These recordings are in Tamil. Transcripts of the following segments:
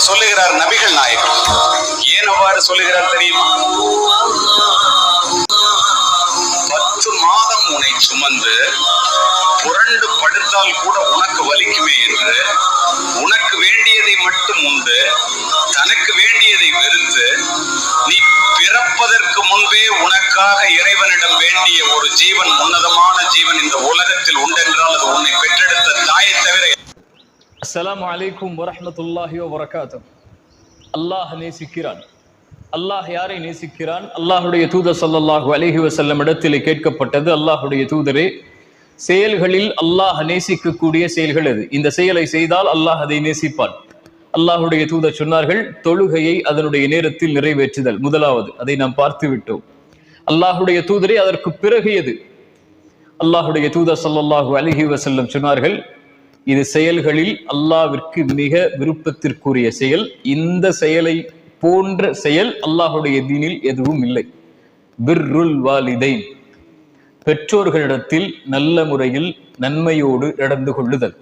என்று சொல்லுகிறார் நபிகள் நாயகம். ஏன் அவ்வாறு சொல்லுகிறார் தெரியுமா? பத்து மாதம் உன்னை சுமந்து புரண்டு படுத்தால் கூட உனக்கு வலிக்குமே என்று உனக்கு வேண்டியதை மட்டும் உண்டு தனக்கு வேண்டியதை வெறுத்து நீ பிறப்பதற்கு முன்பே உனக்காக இறைவனிடம் வேண்டிய ஒரு ஜீவன் உன்னதமான ஜீவன் இந்த உலகத்தில் உண்டென்றால் அது உன்னை பெற்றெடுத்த தாயை தவிர அஸ்லாம் அலைக்கும் வரஹ்மத்துல்லாஹி வரகாத்தம் அல்லாஹ் நேசிக்கிறான். அல்லாஹ் யாரை நேசிக்கிறான்? அல்லாஹுடைய தூதர் ஸல்லல்லாஹு அலஹி வசல்லம் இடத்திலே கேட்கப்பட்டது அல்லாஹுடைய தூதரே. செயல்களில் அல்லாஹ் நேசிக்கக்கூடிய செயல்கள் அது இந்த செயலை செய்தால் அல்லாஹ் அதை நேசிப்பான். அல்லாஹுடைய தூதர் சொன்னார்கள் தொழுகையை அதனுடைய நேரத்தில் நிறைவேற்றுதல். முதலாவது அதை நாம் பார்த்து விட்டோம். அல்லாஹுடைய தூதரே அதற்கு பிறகு எது? அல்லாஹுடைய தூதர் ஸல்லல்லாஹு அலஹி வசல்லம் சொன்னார்கள் இது செயல்களில் அல்லாவிற்கு மிக விருப்பத்திற்குரிய செயல். இந்த செயலை போன்ற செயல் அல்லாஹுடைய தீனில் எதுவும் இல்லை. பிர்ருல் வாலிதைன். பெற்றோர்களிடத்தில் நல்ல முறையில் நன்மையோடு நடந்து கொள்ளுதல்.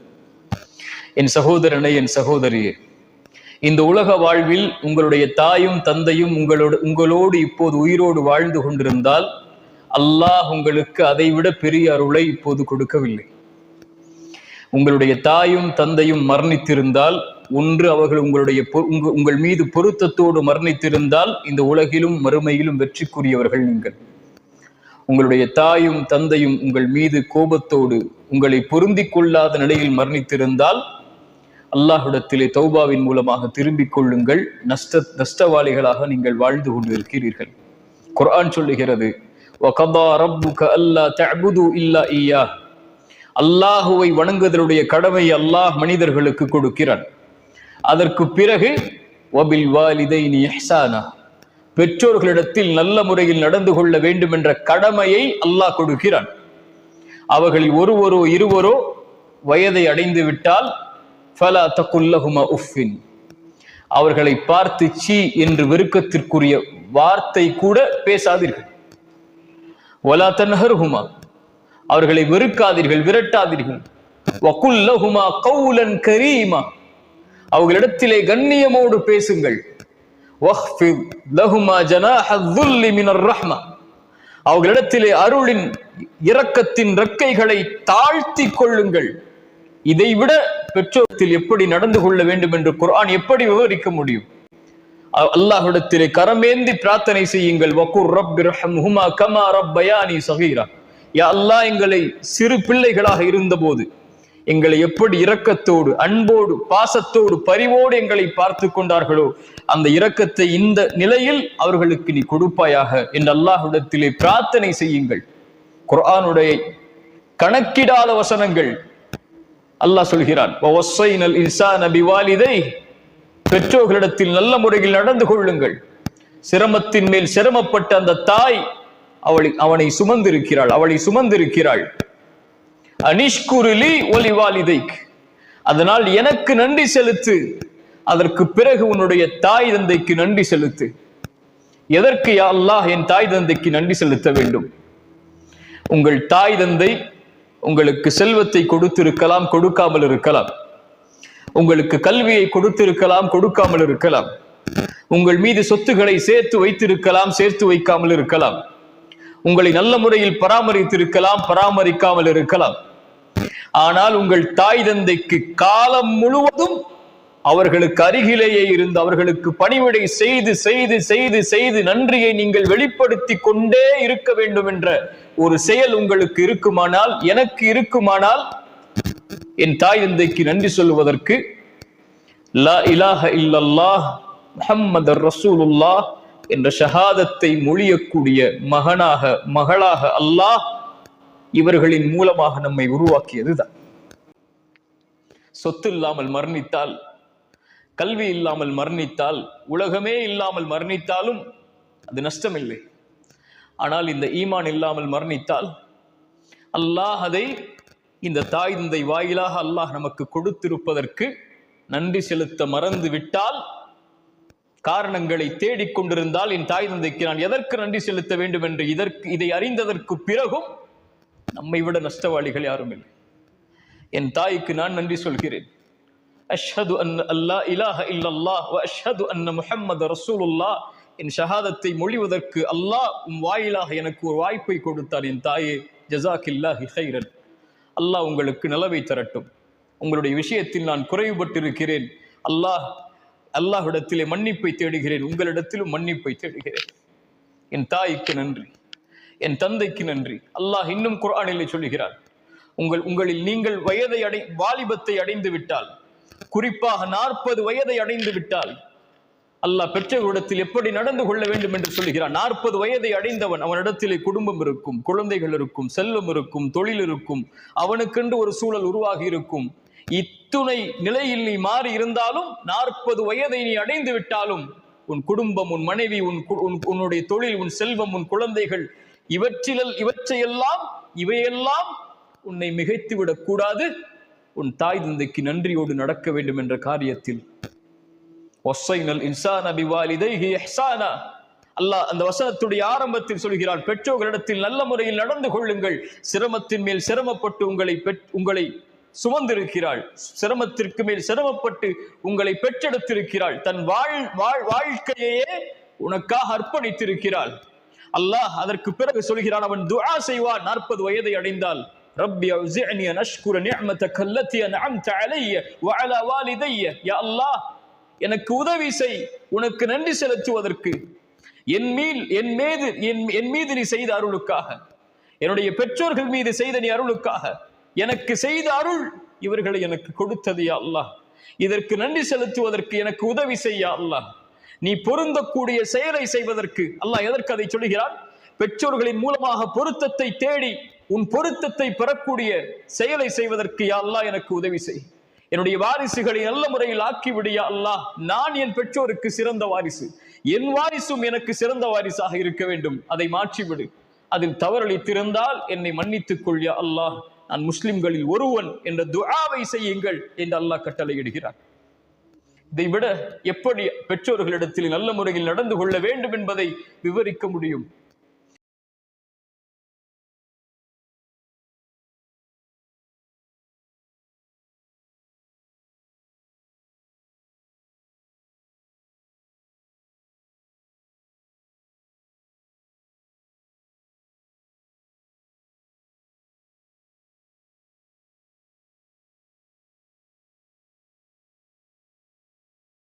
என் சகோதரனை என் சகோதரியே இந்த உலக வாழ்வில் உங்களுடைய தாயும் தந்தையும் உங்களோடு உங்களோடு இப்போது உயிரோடு வாழ்ந்து கொண்டிருந்தால் அல்லாஹ் உங்களுக்கு அதைவிட பெரிய அருளை இப்போது கொடுக்கவில்லை. உங்களுடைய தாயும் தந்தையும் மரணித்திருந்தால் ஒன்று அவர்கள் உங்களுடைய பொ- உங்கள் மீது பொருத்தத்தோடு மரணித்திருந்தால் இந்த உலகிலும் மறுமையிலும் வெற்றிக்குரியவர்கள் நீங்கள். உங்களுடைய தாயும் தந்தையும் உங்கள் மீது கோபத்தோடு உங்களை பொருந்தி கொள்ளாத நிலையில் மரணித்திருந்தால் அல்லாஹ்விடத்திலே தௌபாவின் மூலமாக திரும்பிக் கொள்ளுங்கள். நஷ்ட நஷ்டவாளிகளாக நீங்கள் வாழ்ந்து கொண்டிருக்கிறீர்கள். குர்ஆன் சொல்லுகிறது அல்லாஹுவை வணங்குதலுடைய கடமை அல்லாஹ் மனிதர்களுக்கு கொடுக்கிறான். அதற்கு பிறகு வபில் நீ இஹ்சானா. பெற்றோர்களிடத்தில் நல்ல முறையில் நடந்து கொள்ள வேண்டும் என்ற கடமையை அல்லாஹ் கொடுக்கிறான். அவர்களில் ஒருவரோ இருவரோ வயதை அடைந்து விட்டால் ஃபலா தகுல்லஹுமா உஃபின் அவர்களை பார்த்து சி என்று வெறுக்கத்திற்குரிய வார்த்தை கூட பேசாதீர்கள். ஒலா தன்ஹர்ஹுமா. அவர்களை வெறுக்காதீர்கள் விரட்டாதீர்கள். வகுல்லஹுமா கவுலன் கரீமா. அவர்களிடத்திலே கண்ணியமோடு பேசுங்கள். லஹுமா ரஹ்மா. அவர்களிடத்திலே அருளின் இரக்கத்தின் ரெக்கைகளை தாழ்த்தி கொள்ளுங்கள். இதைவிட பெற்றோரத்தில் எப்படி நடந்து கொள்ள வேண்டும் என்று குர்ஆன் எப்படி விவரிக்க முடியும்? அல்லாஹிடத்திலே கரமேந்தி பிரார்த்தனை செய்யுங்கள். வகுர் ரப்பிர்ஹம்ஹுமா கமா ரப்பயானி சகீரா. யா அல்லாஹ் எங்களை சிறு பிள்ளைகளாக இருந்தபோது எங்களை எப்படி இரக்கத்தோடு அன்போடு பாசத்தோடு பரிவோடு எங்களை பார்த்து கொண்டார்களோ அந்த இரக்கத்தை இந்த நிலையில் அவர்களுக்கு நீ கொடுப்பாயாக என்று அல்லாஹுடத்திலே பிரார்த்தனை செய்யுங்கள். குர்ஆனுடைய கணக்கிடாத வசனங்கள். அல்லாஹ் சொல்கிறான் பெற்றோர்களிடத்தில் நல்ல முறையில் நடந்து கொள்ளுங்கள். சிரமத்தின் மேல் சிரமப்பட்ட அந்த தாய் அவளை அவனை சுமந்திருக்கிறாள் அவளை சுமந்திருக்கிறாள். அனிஷ்குருலி ஒலிவாலிதைக். அதனால் எனக்கு நன்றி செலுத்து. அதற்கு பிறகு உன்னுடைய தாய் தந்தைக்கு நன்றி செலுத்து. எதற்கு அல்லாஹ் என் தாய் தந்தைக்கு நன்றி செலுத்த வேண்டும்? உங்கள் தாய் தந்தை உங்களுக்கு செல்வத்தை கொடுத்திருக்கலாம் கொடுக்காமல் இருக்கலாம். உங்களுக்கு கல்வியை கொடுத்திருக்கலாம் கொடுக்காமல் இருக்கலாம். உங்கள் மீது சொத்துக்களை சேர்த்து வைத்திருக்கலாம் சேர்த்து வைக்காமல் இருக்கலாம். உங்களை நல்ல முறையில் பராமரித்திருக்கலாம் பராமரிக்காமல் இருக்கலாம். ஆனால் உங்கள் தாய் தந்தைக்கு காலம் முழுவதும் அவர்களுக்கு அருகிலேயே இருந்து அவர்களுக்கு பணிவிடை செய்து செய்து செய்து செய்து நன்றியை நீங்கள் வெளிப்படுத்தி கொண்டே இருக்க வேண்டும் என்ற ஒரு செயல் உங்களுக்கு இருக்குமானால் எனக்கு இருக்குமானால் என் தாய் தந்தைக்கு நன்றி சொல்வதற்கு லா இலாஹ இல்லல்லாஹ் முஹம்மது ரசூலுல்லாஹ் என்ற ஷஹாதத்தை மொழியக்கூடிய மகனாக மகளாக அல்லாஹ் இவர்களின் மூலமாக நம்மை உருவாக்கியதுதான். சொத்து இல்லாமல் மரணித்தால் கல்வி இல்லாமல் மரணித்தால் உலகமே இல்லாமல் மரணித்தாலும் அது நஷ்டமில்லை. ஆனால் இந்த ஈமான் இல்லாமல் மரணித்தால் அல்லாஹ் அதை இந்த தாய் தந்தை வாயிலாக அல்லாஹ் நமக்கு கொடுத்திருப்பதற்கு நன்றி செலுத்த மறந்து விட்டால் காரணங்களை தேடிக்கொண்டிருந்தால் என் தாய் தந்தைக்கு நான் எதற்கு நன்றி செலுத்த வேண்டும் என்று இதற்கு இதை அறிந்ததற்கு பிறகும் நம்மை விட நஷ்டவாளிகள் யாரும் இல்லை. என் தாய்க்கு நான் நன்றி சொல்கிறேன். அஷ்ஹது அன் அல்லா இலாஹ இல்லல்லா வ அஷ்ஹது அன்ன முஹம்மது ரசூலுல்லா என் ஷஹாதத்தை மொழிவதற்கு அல்லாஹ் உம் வாயிலாக எனக்கு ஒரு வாய்ப்பை கொடுத்தார் என் தாயே ஜசாக்கில்லாஹி ஹைரன் அல்லாஹ் உங்களுக்கு நிலவை தரட்டும். உங்களுடைய விஷயத்தில் நான் குறைவுபட்டிருக்கிறேன். அல்லாஹ் அல்லாஹிடத்திலே மன்னிப்பை தேடுகிறேன் உங்களிடத்திலும் மன்னிப்பை தேடுகிறேன். என் தாய்க்கு நன்றி என் தந்தைக்கு நன்றி. அல்லாஹ் இன்னும் குரானிலே சொல்கிறார் உங்கள் உங்களில் நீங்கள் வயதை அடை வாலிபத்தை அடைந்து விட்டால் குறிப்பாக நாற்பது வயதை அடைந்து விட்டால் அல்லாஹ் பெற்றவரிடத்தில் எப்படி நடந்து கொள்ள வேண்டும் என்று சொல்கிறான் நாற்பது வயதை அடைந்தவன் அவனிடத்திலே குடும்பம் இருக்கும் குழந்தைகள் இருக்கும் செல்வம் இருக்கும் தொழில் இருக்கும் அவனுக்கென்று ஒரு சூழல் உருவாகி இருக்கும். இத்துணை நிலையில் நீ மாறி இருந்தாலும் நாற்பது வயதை நீ அடைந்து விட்டாலும் உன் குடும்பம் உன் மனைவி உன் கு- உன்- உன்னுடைய தொழில் உன் செல்வம் உன் குழந்தைகள் இவற்றில் இவற்றையெல்லாம் இவையெல்லாம் உன்னை மிகைத்து விடக்கூடாது. உன் தாய் தந்தைக்கு நன்றியோடு நடக்க வேண்டும் என்ற காரியத்தில். ஒசைனல் இன்சான பிவாலிதைஹி இஹ்சானா. அல்லாஹ் அந்த வசனத்துடைய ஆரம்பத்தில் சொல்கிறான் பெற்றோர்களிடத்தில் நல்ல முறையில் நடந்து கொள்ளுங்கள். சிரமத்தின் மேல் சிரமப்பட்டு உங்களை பெற் உங்களை சுமந்திருக்கிறாள். சிரமத்திற்கு மேல் சிரமப்பட்டு உங்களை பெற்றெடுத்திருக்கிறாள். தன் வாழ் வாழ் வாழ்க்கையையே உனக்காக அர்ப்பணித்திருக்கிறாள். அல்லாஹ் அதற்கு பிறகு சொல்கிறான் அவன் துஆ செய்வான். நாற்பது வயதை அடைந்தால். ரப்பி அவுசிஅனி அன் அஷ்குர நிஅமதக அல்லதி அன்அம்த அலைய வஅலா வாலிதைய. யா அல்லாஹ் எனக்கு உதவி செய். உனக்கு நன்றி செலுத்துவதற்கு. என் மீது என் மீது என் என் மீது நீ செய்த அருளுக்காக. என்னுடைய பெற்றோர்கள் மீது செய்த நீ அருளுக்காக. எனக்கு செய்த அருள் இவர்களை எனக்கு கொடுத்தது யா அல்லாஹ். இதற்கு நன்றி செலுத்துவதற்கு எனக்கு உதவி செய்ய அல்லாஹ். நீ பொருந்தக்கூடிய செயலை செய்வதற்கு அல்லாஹ் எதற்கு அதை சொல்கிறான் பெற்றோர்களின் மூலமாக பொருத்தத்தை தேடி உன் பொருத்தத்தை பெறக்கூடிய செயலை செய்வதற்கு யா அல்லாஹ் எனக்கு உதவி செய். என்னுடைய வாரிசுகளை நல்ல முறையில் ஆக்கிவிடியா அல்லாஹ். நான் என் பெற்றோருக்கு சிறந்த வாரிசு. என் வாரிசும் எனக்கு சிறந்த வாரிசாக இருக்க வேண்டும். அதை மாற்றிவிடு. அதில் தவறளித்திருந்தால் என்னை மன்னித்துக் கொள்யா அல்லாஹ். நான் முஸ்லிம்களில் ஒருவன் என்ற துஆவை செய்யுங்கள் என்று அல்லாஹ் கட்டளையிடுகிறார் இதை விட எப்படி பெற்றோர்களிடத்தில் நல்ல முறையில் நடந்து கொள்ள வேண்டும் என்பதை விவரிக்க முடியும்.